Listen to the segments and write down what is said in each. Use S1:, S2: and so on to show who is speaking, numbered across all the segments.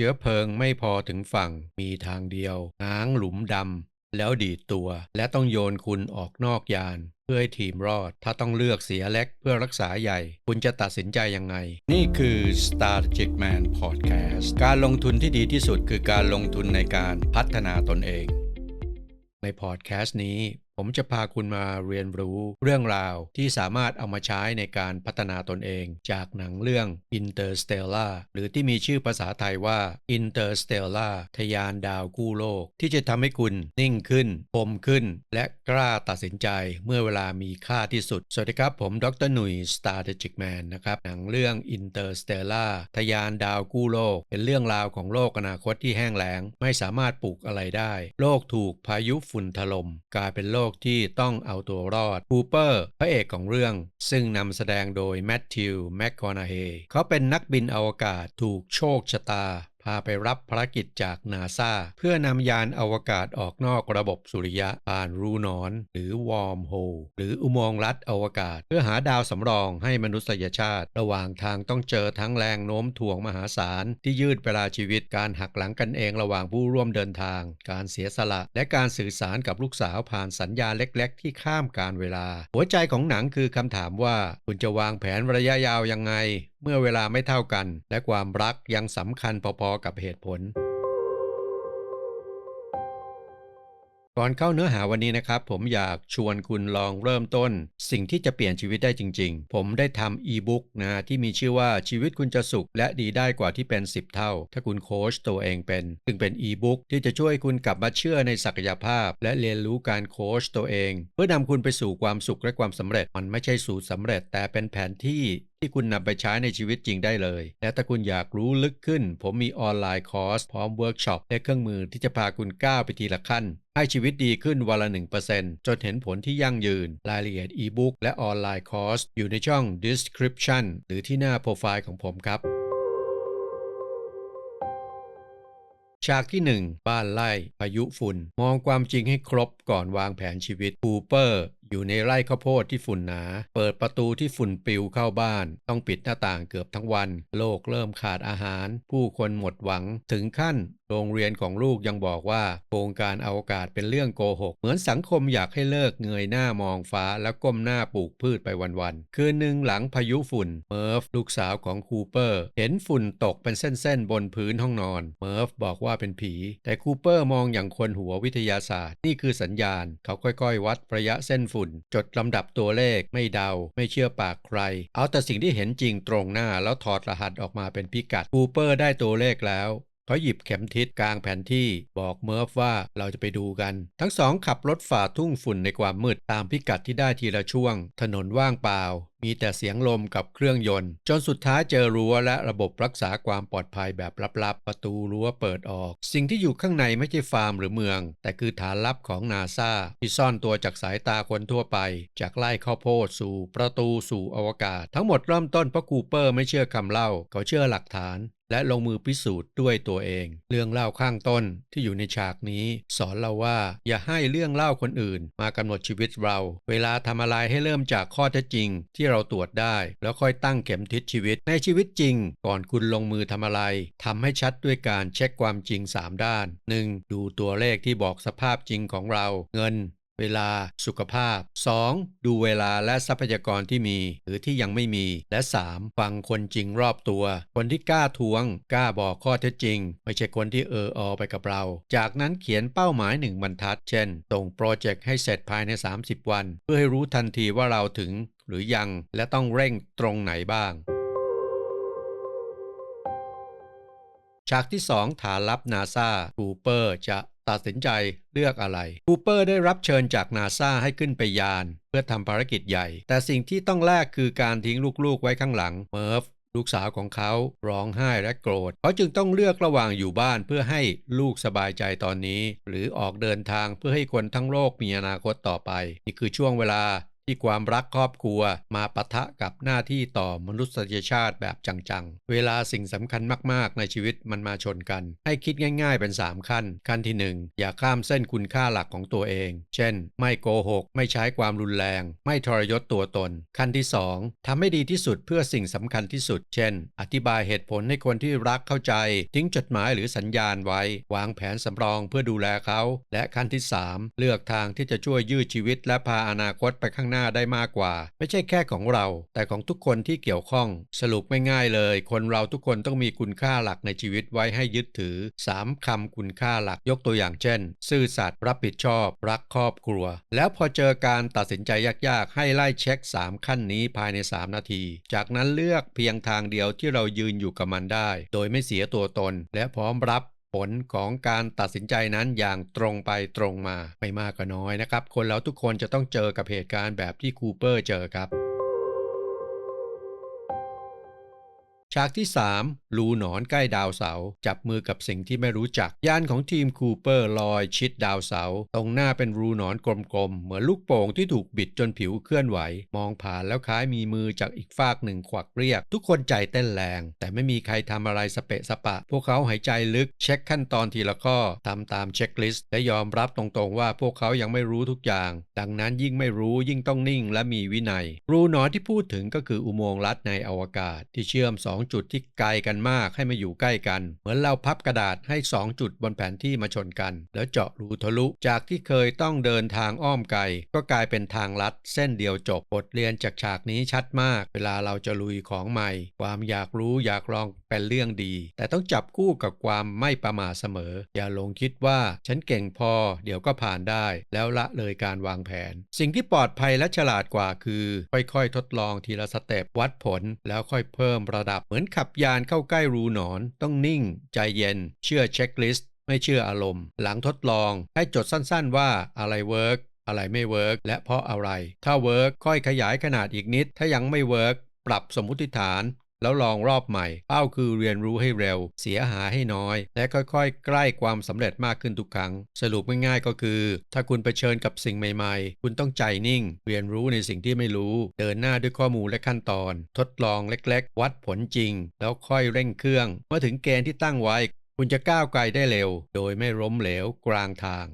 S1: ชื้อเพลิงไม่พอถึงฝั่ง มีทางเดียว ง้างหลุมดำ แล้วดีดตัว และต้องโยนคุณออกนอกยาน เพื่อให้ทีมรอด ถ้าต้องเลือกเสียเล็กเพื่อรักษาใหญ่ คุณจะตัดสินใจยังไง นี่คือ Strategic Man Podcast การลงทุนที่ดีที่สุดคือการลงทุนในการพัฒนาตนเอง ในพอดแคสต์นี้ ผมจะพาคุณมาเรียนรู้เรื่องราวที่สามารถเอามาใช้ในการพัฒนาตนเอง จากหนังเรื่อง Interstellar หรือที่มีชื่อภาษาไทยว่า Interstellar ทยานดาวกู้โลก ที่จะทำให้คุณนิ่งขึ้น คมขึ้น และกล้าตัดสินใจเมื่อเวลามีค่าที่สุด สวัสดีครับ ผมดรหนุ่ย Strategic Man นะครับหนังเรื่อง Interstellar ทยานดาวกู้โลก เป็นเรื่องราวของโลกอนาคตที่แห้งแล้ง ไม่สามารถปลูกอะไรได้ โลกถูกพายุฝุ่นถล่มกลายเป็นโลกที่ต้องเอาตัวรอดคูเปอร์ พระเอกของเรื่อง ซึ่งนำแสดงโดยแมทธิวแมคคอนาเฮเขาเป็นนักบินอวกาศถูกโชคชะตาาไปรับภารกิจจากนาซาเพื่อนำยานอวกาศออกนอกระบบสุริยะผ่านรูนอน หรือวอร์มโฮลหรืออุโมงค์ลัดอวกาศ เพื่อหาดาวสำรองให้มนุษยชาติ ระหว่างทางต้องเจอทั้งแรงโน้มถ่วงมหาศาล ที่ยืดเวลาชีวิตการหักหลังกันเองระหว่างผู้ร่วมเดินทาง การเสียสละ และการสื่อสารกับลูกสาวผ่านสัญญาเล็ก ๆ ที่ข้ามการเวลา หัวใจของหนังคือคำถามว่าคุณจะวางแผนระยะยาวยังไงเมื่อเวลาไม่เท่ากัน และความรักยังสำคัญพอๆกับเหตุผล ก่อนเข้าเนื้อหาวันนี้นะครับ ผมอยากชวนคุณลองเริ่มต้น สิ่งที่จะเปลี่ยนชีวิตได้จริง ๆ ผมได้ทำอีบุ๊กนะที่มีชื่อว่าชีวิตคุณจะสุขและดีได้กว่าที่เป็น 10 เท่า ถ้าคุณโค้ชตัวเองเป็น ซึ่งเป็นอีบุ๊กที่จะช่วยคุณกลับมาเชื่อในศักยภาพ และเรียนรู้การโค้ชตัวเอง เพื่อนำคุณไปสู่ความสุขและความสำเร็จมันไม่ใช่สูตรสำเร็จ แต่เป็นแผนที่ ที่คุณนำไปใช้ในชีวิตจริงได้เลย และถ้าคุณอยากรู้ลึกขึ้น ผมมีออนไลน์คอร์สพร้อมเวิร์กช็อปและเครื่องมือที่จะพาคุณก้าวไปทีละขั้น ให้ชีวิตดีขึ้นวันละ1%จนเห็นผลที่ยั่งยืน รายละเอียดอีบุ๊กและออนไลน์คอร์สอยู่ในช่อง description หรือที่หน้าโปรไฟล์ของผมครับฉากที่ 1 บ้านไล่พายุฝุ่น มองความจริงให้ครบก่อนวางแผนชีวิตคูเปอร์ อยู่ในไร่ข้าวโพดที่ฝุ่นหนา เปิดประตูที่ฝุ่นปลิวเข้าบ้าน ต้องปิดหน้าต่างเกือบทั้งวัน โลกเริ่มขาดอาหาร ผู้คนหมดหวัง ถึงขั้น โรงเรียนของลูกยังบอกว่าโครงการอวกาศเป็นเรื่องโกหก เหมือนสังคมอยากให้เลิกเงยหน้ามองฟ้าแล้วก้มหน้าปลูกพืชไปวันๆ คืนหนึ่งหลังพายุฝุ่น เมิร์ฟลูกสาวของคูเปอร์ เห็นฝุ่นตกเป็นเส้นๆบนพื้นห้องนอน เมิร์ฟบอกว่าเป็นผี แต่คูเปอร์มองอย่างคนหัววิทยาศาสตร์ นี่คือสัญญาณ เขาค่อยๆ วัดระยะเส้นฝุ่นจดลำดับตัวเลขไม่เดา ไม่เชื่อปากใคร เอาแต่สิ่งที่เห็นจริงตรงหน้าแล้วถอดรหัสออกมาเป็นพิกัดคูเปอร์ได้ตัวเลขแล้ว เขาหยิบเข็มทิศกลางแผนที่บอกเมิร์ฟว่าเราจะไปดูกัน ทั้งสองขับรถฝ่าทุ่งฝุ่นในความมืดตามพิกัดที่ได้ทีละช่วง ถนนว่างเปล่า มีแต่เสียงลมกับเครื่องยนต์ จนสุดท้ายเจอรั้วและระบบรักษาความปลอดภัยแบบลับๆ ประตูรั้วเปิดออก สิ่งที่อยู่ข้างในไม่ใช่ฟาร์มหรือเมือง แต่คือฐานลับของนาซาที่ซ่อนตัวจากสายตาคนทั่วไป จากไล่ข้าวโพดสู่ประตูสู่อวกาศ ทั้งหมดเริ่มต้นเพราะคูเปอร์ไม่เชื่อคำเล่า เขาเชื่อหลักฐาน และลงมือพิสูจน์ด้วยตัวเอง เรื่องเล่าข้างต้นที่อยู่ในฉากนี้ สอนเราว่า อย่าให้เรื่องเล่าคนอื่น มากำหนดชีวิตเรา เวลาทำอะไรให้เริ่มจากข้อเท็จจริง ที่เราตรวจได้ แล้วค่อยตั้งเข็มทิศชีวิตในชีวิตจริง ก่อนคุณลงมือทำอะไรทำให้ชัดด้วยการเช็คความจริง 3 ด้าน 1. ดูตัวเลขที่บอกสภาพจริงของเรา เงิน เวลา สุขภาพ 2. ดูเวลาและทรัพยากรที่มี หรือที่ยังไม่มี และ 3. ฟังคนจริงรอบตัว คนที่กล้าทวง กล้าบอกข้อเท็จจริง ไม่ใช่คนที่เอออไปกับเรา จากนั้นเขียนเป้าหมายหนึ่งบรรทัด เช่น ส่งโปรเจกต์ให้เสร็จภายใน 30 วัน เพื่อให้รู้ทันทีว่าเราถึง หรือยัง และต้องเร่งตรงไหนบ้างฉากที่ 2 ฐานลับนาซาคูเปอร์จะ ตัดสินใจเลือกอะไรคูเปอร์ได้รับเชิญจากนาซาให้ขึ้นไปยาน เพื่อทำภารกิจใหญ่ แต่สิ่งที่ต้องแลกคือการทิ้งลูกๆไว้ข้างหลังเมิร์ฟลูกสาวของเขาร้องไห้และโกรธ เขาจึงต้องเลือกระหว่างอยู่บ้านเพื่อให้ลูกสบายใจตอนนี้ หรือออกเดินทางเพื่อให้คนทั้งโลกมีอนาคตต่อไป นี่คือช่วงเวลา ที่ความรักครอบครัวมาปะทะกับหน้าที่ต่อมนุษยชาติแบบจังๆ เวลาสิ่งสำคัญมากๆ ในชีวิตมันมาชนกัน ให้คิดง่ายๆเป็น 3 ขั้น ขั้นที่ 1 อย่าข้ามเส้นคุณค่าหลักของตัวเอง เช่น ไม่โกหก ไม่ใช้ความรุนแรง ไม่ทรยศตัวตน ขั้นที่ 2ทำให้ดีที่สุดเพื่อสิ่งสำคัญที่สุด เช่น อธิบายเหตุผลให้คนที่รักเข้าใจ ทิ้งจดหมายหรือสัญญาณไว้ วางแผนสำรองเพื่อดูแลเขา และขั้นที่ 3 เลือกทางที่จะช่วยยืดชีวิตและพาอนาคตไปข้างหน้าได้มากกว่า ไม่ใช่แค่ของเรา แต่ของทุกคนที่เกี่ยวข้อง สรุปไม่ง่ายเลย คนเราทุกคนต้องมีคุณค่าหลักในชีวิตไว้ให้ยึดถือ 3คำคุณค่าหลักยกตัวอย่างเช่น ซื่อสัตย์รับผิดชอบ รักครอบครัว แล้วพอเจอการตัดสินใจยากๆ ให้ไล่เช็ค 3 ขั้นนี้ภายใน 3 นาที จากนั้นเลือกเพียงทางเดียวที่เรายืนอยู่กับมันได้ โดยไม่เสียตัวตน และพร้อมรับ ผลของการตัดสินใจนั้นอย่างตรงไปตรงมาไม่มากก็น้อยนะครับ คนเราทุกคนจะต้องเจอกับเหตุการณ์แบบที่คูเปอร์เจอครับ ฉากที่3รูหนอนใกล้ดาวเสา จับมือกับสิ่งที่ไม่รู้จัก ยานของทีมคูเปอร์ลอยชิดดาวเสา ตรงหน้าเป็นรูหนอนกลมๆ เหมือนลูกโป่งที่ถูกบิดจนผิวเคลื่อนไหว มองผ่านแล้วคล้ายมีมือจากอีกฟากหนึ่งขวักเรียก ทุกคนใจเต้นแรง แต่ไม่มีใครทำอะไรสเปะสปะ พวกเขาหายใจลึกเช็คขั้นตอนทีละข้อทำตามเช็คลิสต์และยอมรับตรงๆว่าพวกเขายังไม่รู้ทุกอย่าง ดังนั้นยิ่งไม่รู้ยิ่งต้องนิ่งและมีวินัย รูหนอนที่พูดถึงก็คืออุโมงค์ลัดในอวกาศที่เชื่อมสอง2 จุดที่ไกลกันมากให้มาอยู่ใกล้กัน เหมือนเราพับกระดาษให้ 2 จุดบนแผนที่มาชนกัน แล้วเจาะรูทะลุ จากที่เคยต้องเดินทางอ้อมไกล ก็กลายเป็นทางลัด เส้นเดียวจบบทเรียนจากฉากนี้ชัดมาก เวลาเราจะลุยของใหม่ ความอยากรู้อยากลองเป็นเรื่องดี แต่ต้องจับคู่กับความไม่ประมาทเสมอ อย่าลงคิดว่าฉันเก่งพอ เดี๋ยวก็ผ่านได้ แล้วละเลยการวางแผน สิ่งที่ปลอดภัยและฉลาดกว่าคือ ค่อยๆ ทดลองทีละสเต็ปวัดผลแล้วค่อยเพิ่มระดับเหมือนขับยานเข้าใกล้รูหนอน ต้องนิ่ง ใจเย็น เชื่อเช็คลิสต์ ไม่เชื่ออารมณ์ หลังทดลองให้จดสั้นๆว่าอะไรเวิร์กอะไรไม่เวิร์กและเพราะอะไร ถ้าเวิร์กค่อยขยายขนาดอีกนิด ถ้ายังไม่เวิร์กปรับสมมติฐาน แล้วลองรอบใหม่ เป้าคือเรียนรู้ให้เร็ว เสียหายให้น้อย และค่อยๆ ใกล้ความสำเร็จมากขึ้นทุกครั้ง สรุปง่ายๆก็คือ ถ้าคุณเผชิญกับสิ่งใหม่ๆ คุณต้องใจนิ่ง เรียนรู้ในสิ่งที่ไม่รู้ เดินหน้าด้วยข้อมูลและขั้นตอน ทดลองเล็กๆ วัดผลจริง แล้วค่อยเร่งเครื่อง เมื่อถึงเกณฑ์ที่ตั้งไว้ คุณจะก้าวไกลได้เร็ว โดยไม่ล้มเหลวกลางทาง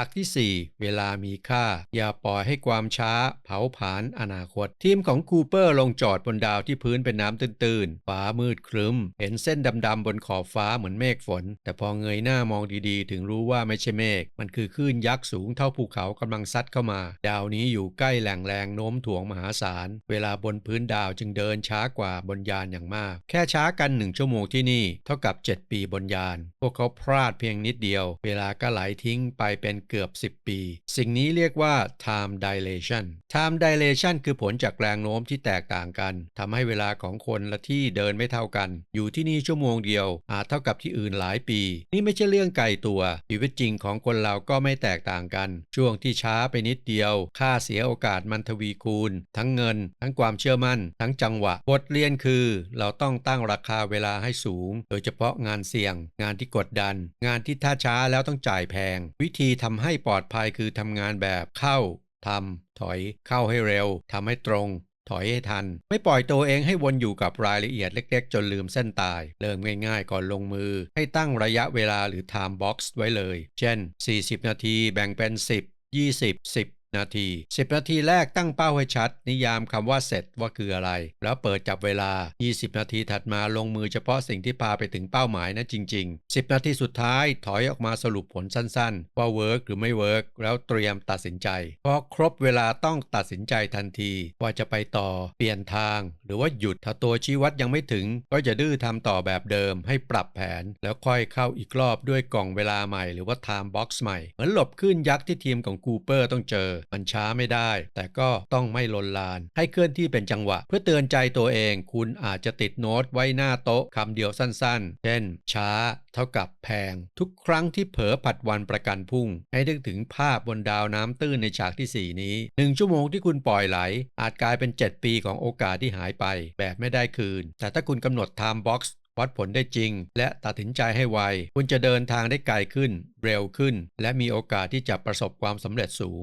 S1: ากที่ 4 เวลามีค่า อย่าปล่อยให้ความช้า เผาผลาญอนาคต ทีมของคูเปอร์ลงจอดบนดาวที่พื้นเป็นน้ำตื้นๆ ฟ้ามืดครึ้ม เห็นเส้นดำๆบนขอบฟ้าเหมือนเมฆฝน แต่พอเงยหน้ามองดีๆ ถึงรู้ว่าไม่ใช่เมฆ มันคือคลื่นยักษ์สูงเท่าภูเขากำลังซัดเข้ามา ดาวนี้อยู่ใกล้แหล่งแรงโน้มถ่วงมหาศาล เวลาบนพื้นดาวจึงเดินช้ากว่าบนยานอย่างมาก แค่ช้ากันหนึ่งชั่วโมงที่นี่ เท่ากับ 7 ปีบนยาน พวกเขาพลาดเพียงนิดเดียว เวลาก็ไหลทิ้งไปเป็นเกือบ 10 ปี สิ่งนี้เรียกว่า time dilation time dilation คือผลจากแรงโน้มที่แตกต่างกันทำให้เวลาของคนละที่เดินไม่เท่ากัน อยู่ที่นี่ชั่วโมงเดียว อาจเท่ากับที่อื่นหลายปี นี่ไม่ใช่เรื่องไกลตัว ชีวิตจริงของคนเราก็ไม่แตกต่างกัน ช่วงที่ช้าไปนิดเดียว ค่าเสียโอกาสมันทวีคูณ ทั้งเงิน ทั้งความเชื่อมั่น ทั้งจังหวะ บทเรียนคือ เราต้องตั้งราคาเวลาให้สูง โดยเฉพาะงานเสี่ยง งานที่กดดัน งานที่ถ้าช้าแล้วต้องจ่ายแพง วิธีทำให้ปลอดภัยคือทำงานแบบเข้าทำถอยเข้าให้เร็วทำให้ตรง ถอยให้ทัน ไม่ปล่อยตัวเองให้วนอยู่กับรายละเอียดเล็กๆ จนลืมเส้นตาย เริ่มง่ายๆ ก่อนลงมือ ให้ตั้งระยะเวลาหรือ time box ไว้เลย เช่น 40 นาทีแบ่งเป็น 10 20 10 นาที 10 นาทีแรกตั้งเป้าให้ชัด นิยามคำว่าเสร็จว่าคืออะไร แล้วเปิดจับเวลา 20 นาทีถัดมาลงมือเฉพาะสิ่งที่พาไปถึงเป้าหมายนะจริง ๆ 10 นาทีสุดท้ายถอยออกมาสรุปผลสั้นๆ ว่าเวิร์กหรือไม่เวิร์กแล้วเตรียมตัดสินใจ พอครบเวลาต้องตัดสินใจทันที ว่าจะไปต่อ เปลี่ยนทาง หรือว่าหยุดถ้าตัวชี้วัดยังไม่ถึง ก็จะดื้อทำต่อแบบเดิม ให้ปรับแผน แล้วค่อยเข้าอีกรอบด้วยกล่องเวลาใหม่หรือว่า time box ใหม่เหมือนหลบขึ้นยักษ์ที่ทีมของคูเปอร์ต้องเจอมันช้าไม่ได้ แต่ก็ต้องไม่ลนลาน ให้เคลื่อนที่เป็นจังหวะ เพื่อเตือนใจตัวเอง คุณอาจจะติดโน้ตไว้หน้าโต๊ะคำเดียวสั้นๆ เช่น ช้า เท่ากับแพง ทุกครั้งที่เผลอผัดวันประกันพรุ่ง ให้นึกถึงภาพบนดาวน้ำตื้นในฉากที่ 4 นี้ 1 ชั่วโมงที่คุณปล่อยไหล อาจกลายเป็น 7 ปีของโอกาสที่หายไป แบบไม่ได้คืน แต่ถ้าคุณกำหนด time box วัดผลได้จริง และตัดสินใจให้ไว คุณจะเดินทางได้ไกลขึ้น เร็วขึ้น และมีโอกาสที่จะประสบความสำเร็จสูง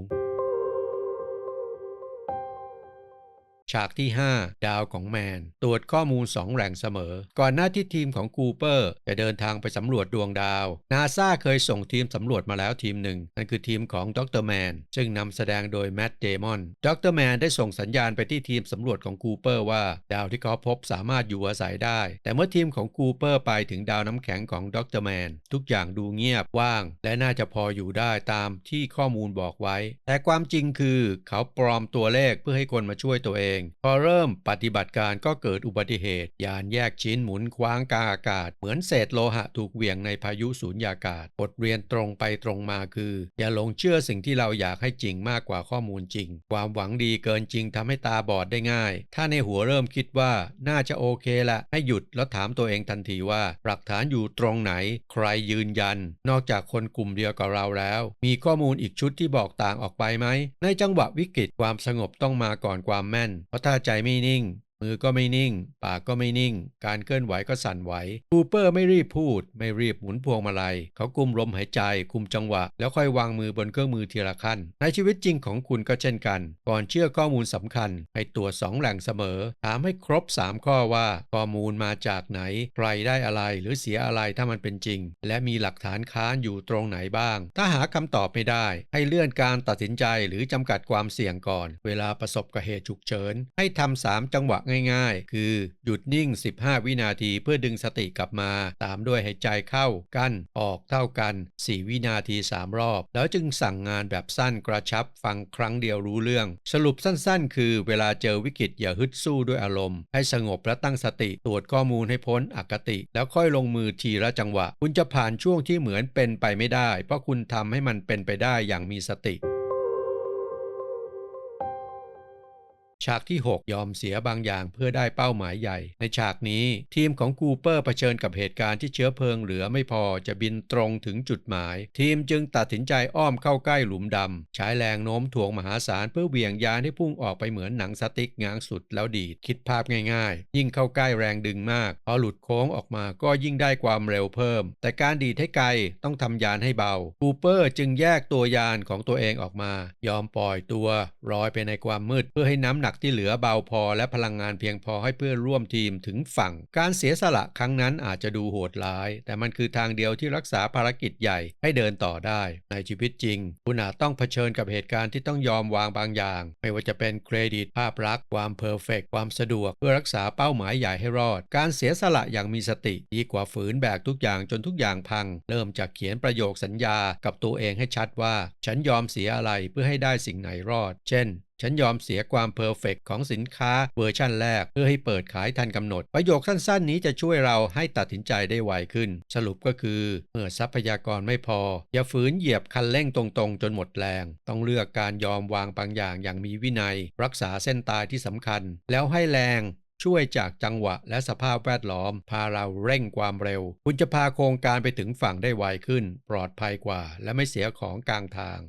S1: ฉากที่ 5 ดาวของแมน ตรวจข้อมูล 2 แหล่งเสมอ ก่อนหน้าที่ทีมของคูเปอร์ จะเดินทางไปสำรวจดวงดาว นาซาเคยส่งทีมสำรวจมาแล้วทีมหนึ่ง นั่นคือทีมของดรแมน ซึ่งนำแสดงโดยแมตต์เดมอนดรแมนได้ส่งสัญญาณไปที่ทีมสำรวจของคูเปอร์ว่า ดาวที่เขาพบสามารถอยู่อาศัยได้ แต่เมื่อทีมของคูเปอร์ไปถึงดาวน้ำแข็งของดรแมนทุกอย่างดูเงียบว่าง และน่าจะพออยู่ได้ตามที่ข้อมูลบอกไว้ แต่ความจริงคือเขาปลอมตัวเลขเพื่อให้คนมาช่วยตัวเองพอเริ่มปฏิบัติการก็เกิดอุบัติเหตุ ยานแยกชิ้นหมุนคว้างกลางอากาศ เหมือนเศษโลหะถูกเหวี่ยงในพายุสูญญากาศ บทเรียนตรงไปตรงมาคือ อย่าหลงเชื่อสิ่งที่เราอยากให้จริงมากกว่าข้อมูลจริง ความหวังดีเกินจริงทำให้ตาบอดได้ง่าย ถ้าในหัวเริ่มคิดว่าน่าจะโอเคละให้หยุดแล้วถามตัวเองทันทีว่าหลักฐานอยู่ตรงไหน ใครยืนยัน นอกจากคนกลุ่มเดียวกับเราแล้ว มีข้อมูลอีกชุดที่บอกต่างออกไปไหมในจังหวะวิกฤตความสงบต้องมาก่อนความแม่นเพราะถ้าใจไม่นิ่ง มือก็ไม่นิ่ง ปากก็ไม่นิ่ง การเคลื่อนไหวก็สั่นไหวคูเปอร์ไม่รีบพูด ไม่รีบหมุนพวงมาลัย เขากุมลมหายใจ คุมจังหวะ แล้วค่อยวางมือบนเครื่องมือทีละขั้น ในชีวิตจริงของคุณก็เช่นกัน ก่อนเชื่อข้อมูลสำคัญ ให้ตรวจสองแหล่งเสมอ ถามให้ครบ 3 ข้อว่า ข้อมูลมาจากไหน ใครได้อะไรหรือเสียอะไรถ้ามันเป็นจริง และมีหลักฐานค้านอยู่ตรงไหนบ้าง ถ้าหาคำตอบไม่ได้ ให้เลื่อนการตัดสินใจหรือจำกัดความเสี่ยงก่อน เวลาประสบกับเหตุฉุกเฉินให้ทำสามจังหวะง่ายๆ คือหยุดนิ่ง 15 วินาทีเพื่อดึงสติกลับมา ตามด้วยหายใจเข้ากั้นออกเท่ากัน 4 วินาที 3 รอบ แล้วจึงสั่งงานแบบสั้นกระชับฟังครั้งเดียวรู้เรื่อง สรุปสั้นๆ คือเวลาเจอวิกฤตอย่าฮึดสู้ด้วยอารมณ์ ให้สงบและตั้งสติตรวจข้อมูลให้พ้นอคติ แล้วค่อยลงมือทีละจังหวะ คุณจะผ่านช่วงที่เหมือนเป็นไปไม่ได้ เพราะคุณทำให้มันเป็นไปได้อย่างมีสติ ฉากที่ 6 ยอมเสียบางอย่างเพื่อได้เป้าหมายใหญ่ ในฉากนี้ทีมของกูเปอร์เผชิญกับเหตุการณ์ที่เชื้อเพลิงเหลือไม่พอจะบินตรงถึงจุดหมาย ทีมจึงตัดสินใจอ้อมเข้าใกล้หลุมดำใช้แรงโน้มถ่วงมหาศาลเพื่อเหวี่ยงยานให้พุ่งออกไปเหมือนหนังสติ๊กง้างสุดแล้วดีดคิดภาพง่ายๆ ยิ่งเข้าใกล้แรงดึงมากพอหลุดโค้งออกมาก็ยิ่งได้ความเร็วเพิ่ม แต่การดีดให้ไกลต้องทำยานให้เบากูเปอร์จึงแยกตัวยานของตัวเองออกมา ยอมปล่อยตัวลอยไปในความมืดเพื่อให้น้ำหนักที่เหลือเบาพอและพลังงานเพียงพอให้เพื่อนร่วมทีมถึงฝั่ง การเสียสละครั้งนั้นอาจจะดูโหดร้าย แต่มันคือทางเดียวที่รักษาภารกิจใหญ่ให้เดินต่อได้ ในชีวิตจริง คุณอาจต้องเผชิญกับเหตุการณ์ที่ต้องยอมวางบางอย่าง ไม่ว่าจะเป็นเครดิตภาพลักษณ์ความเพอร์เฟกความสะดวก เพื่อรักษาเป้าหมายใหญ่ให้รอด การเสียสละอย่างมีสติ ดีกว่าฝืนแบกทุกอย่างจนทุกอย่างพัง เริ่มจากเขียนประโยคสัญญากับตัวเองให้ชัดว่า ฉันยอมเสียอะไรเพื่อให้ได้สิ่งไหนรอด เช่น ฉันยอมเสียความเพอร์เฟกของสินค้าเวอร์ชั่นแรก เพื่อให้เปิดขายทันกำหนด ประโยคสั้นๆ นี้จะช่วยเราให้ตัดสินใจได้ไวขึ้น สรุปก็คือ เมื่อทรัพยากรไม่พอ อย่าฝืนเหยียบคันเร่งตรงๆ จนหมดแรง ต้องเลือกการยอมวางบางอย่างอย่างมีวินัย รักษาเส้นตายที่สำคัญ แล้วให้แรงช่วยจากจังหวะและสภาพแวดล้อม พาเราเร่งความเร็ว คุณจะพาโครงการไปถึงฝั่งได้ไวขึ้น ปลอดภัยกว่า และไม่เสียของกลางทาง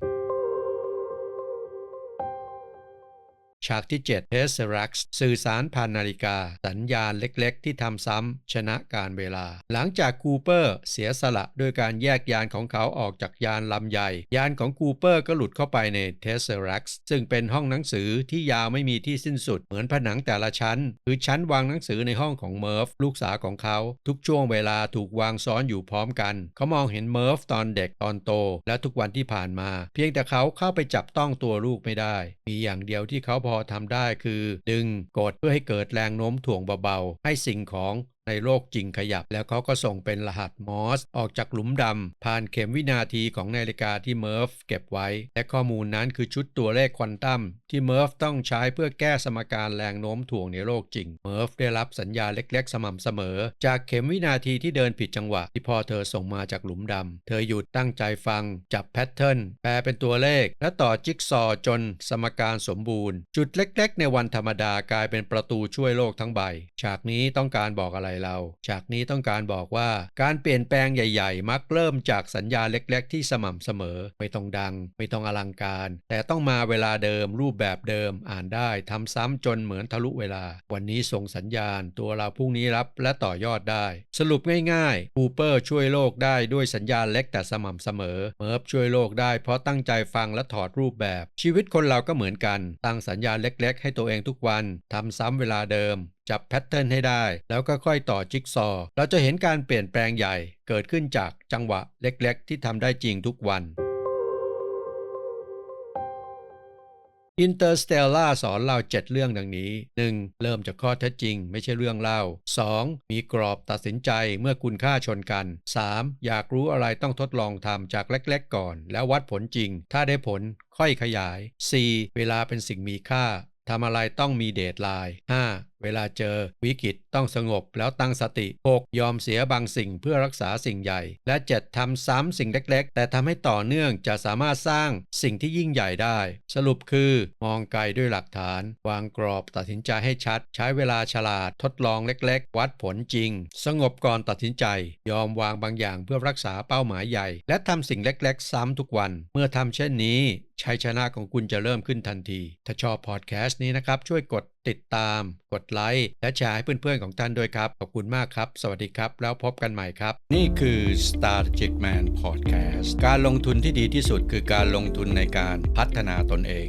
S1: ฉากที่ 7 Tesseract สื่อสารผ่านนาฬิกา สัญญาณเล็กๆ ที่ทำซ้ำชนะการเวลา หลังจากคูเปอร์เสียสละด้วยการแยกยานของเขาออกจากยานลำใหญ่ ยานของคูเปอร์ก็หลุดเข้าไปใน Tesseract ซึ่งเป็นห้องหนังสือที่ยาวไม่มีที่สิ้นสุดเหมือนผนังแต่ละชั้น คือชั้นวางหนังสือในห้องของเมิร์ฟลูกสาวของเขา ทุกช่วงเวลาถูกวางซ้อนอยู่พร้อมกัน เขามองเห็นเมิร์ฟตอนเด็กตอนโต และทุกวันที่ผ่านมา เพียงแต่เขาเข้าไปจับต้องตัวลูกไม่ได้ มีอย่างเดียวที่เขาพออทำได้คือ ดึงกดเพื่อให้เกิดแรงโน้มถ่วงเบาๆ ให้สิ่งของ ในโลกจริงขยับ แล้วเขาก็ส่งเป็นรหัสมอส ออกจากหลุมดำ ผ่านเข็มวินาทีของนาฬิกาที่เมิร์ฟเก็บไว้ และข้อมูลนั้นคือชุดตัวเลขควอนตัมที่เมิร์ฟต้องใช้เพื่อแก้สมการแรงโน้มถ่วงในโลกจริง เมิร์ฟได้รับสัญญาเล็กๆ สม่ำเสมอ จากเข็มวินาทีที่เดินผิดจังหวะ ที่พ่อเธอส่งมาจากหลุมดำ เธอหยุดตั้งใจฟัง จับแพทเทิร์นแปลเป็นตัวเลข และต่อจิ๊กซอจนสมการสมบูรณ์ จุดเล็ก ๆ ในวันธรรมดากลายเป็นประตูช่วยโลกทั้งใบ ฉากนี้ต้องการบอกอะไรเราฉากนี้ต้องการบอกว่าการเปลี่ยนแปลงใหญ่ ๆ มักเริ่มจากสัญญาเล็กๆ ที่สม่ำเสมอ ไม่ต้องดัง ไม่ต้องอลังการ แต่ต้องมาเวลาเดิม รูปแบบเดิมอ่านได้ทำซ้ำจนเหมือนทะลุเวลา วันนี้ส่งสัญญาณ ตัวเราพรุ่งนี้รับและต่อยอดได้ สรุปง่ายๆคูเปอร์ช่วยโลกได้ด้วยสัญญาเล็กแต่สม่ำเสมอเมิร์ฟช่วยโลกได้เพราะตั้งใจฟังและถอดรูปแบบ ชีวิตคนเราก็เหมือนกัน ตั้งสัญญาเล็ก ๆ ให้ตัวเองทุกวันทำซ้ำเวลาเดิมจับแพทเทิร์นให้ได้ แล้วก็ค่อยต่อจิ๊กซอ เราจะเห็นการเปลี่ยนแปลงใหญ่เกิดขึ้นจากจังหวะเล็กๆ ที่ทำได้จริงทุกวัน Interstellar สอนเรา7เรื่องดังนี้ 1. เริ่มจากข้อเท็จจริง ไม่ใช่เรื่องเล่า 2. มีกรอบตัดสินใจเมื่อคุณค่าชนกัน 3. อยากรู้อะไรต้องทดลองทำจากเล็กๆ ก่อน แล้ววัดผลจริง ถ้าได้ผลค่อยขยาย 4. เวลาเป็นสิ่งมีค่าทำอะไรต้องมีเดทไลน์ 5. เวลาเจอวิกฤตต้องสงบแล้วตั้งสติ 6. ยอมเสียบางสิ่งเพื่อรักษาสิ่งใหญ่ และ 7. ทำซ้ำสิ่งเล็ก ๆ แต่ทำให้ต่อเนื่องจะสามารถสร้างสิ่งที่ยิ่งใหญ่ได้ สรุปคือมองไกลด้วยหลักฐาน วางกรอบตัดสินใจให้ชัด ใช้เวลาฉลาดทดลองเล็ก ๆ วัดผลจริง สงบก่อนตัดสินใจ ยอมวางบางอย่างเพื่อรักษาเป้าหมายใหญ่ และทำสิ่งเล็ก ๆ ซ้ำทุกวัน เมื่อทำเช่นนี้ชัยชนะของคุณจะเริ่มขึ้นทันที ถ้าชอบพอดแคสต์นี้นะครับ ช่วยกด ติดตาม กดไลค์ และแชร์ให้เพื่อนๆของท่านด้วยครับ ขอบคุณมากครับ สวัสดีครับ แล้วพบกันใหม่ครับ นี่คือ Strategic Man Podcast การลงทุนที่ดีที่สุดคือการลงทุนในการพัฒนาตนเอง